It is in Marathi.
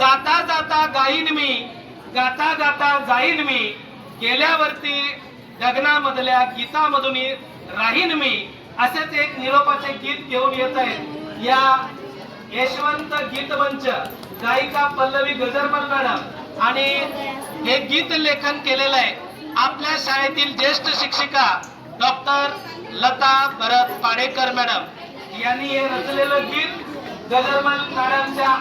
जाता जाता गाईन मी गाता गाता जाईन मी गेल्यावरती गगनामधल्या गीतामधून राहीन मी असेच एक निरोपाचे गीत घेऊन येत आहेत. या यशवंत गीतमंच गायिका पल्लवी गजरमल मॅडम. आणि हे गीत लेखन केलेलं आहे आपल्या शाळेतील ज्येष्ठ शिक्षिका डॉक्टर लता भरत पाडेकर मॅडम. यांनी हे रचलेलं गीत गजरमल मॅडमच्या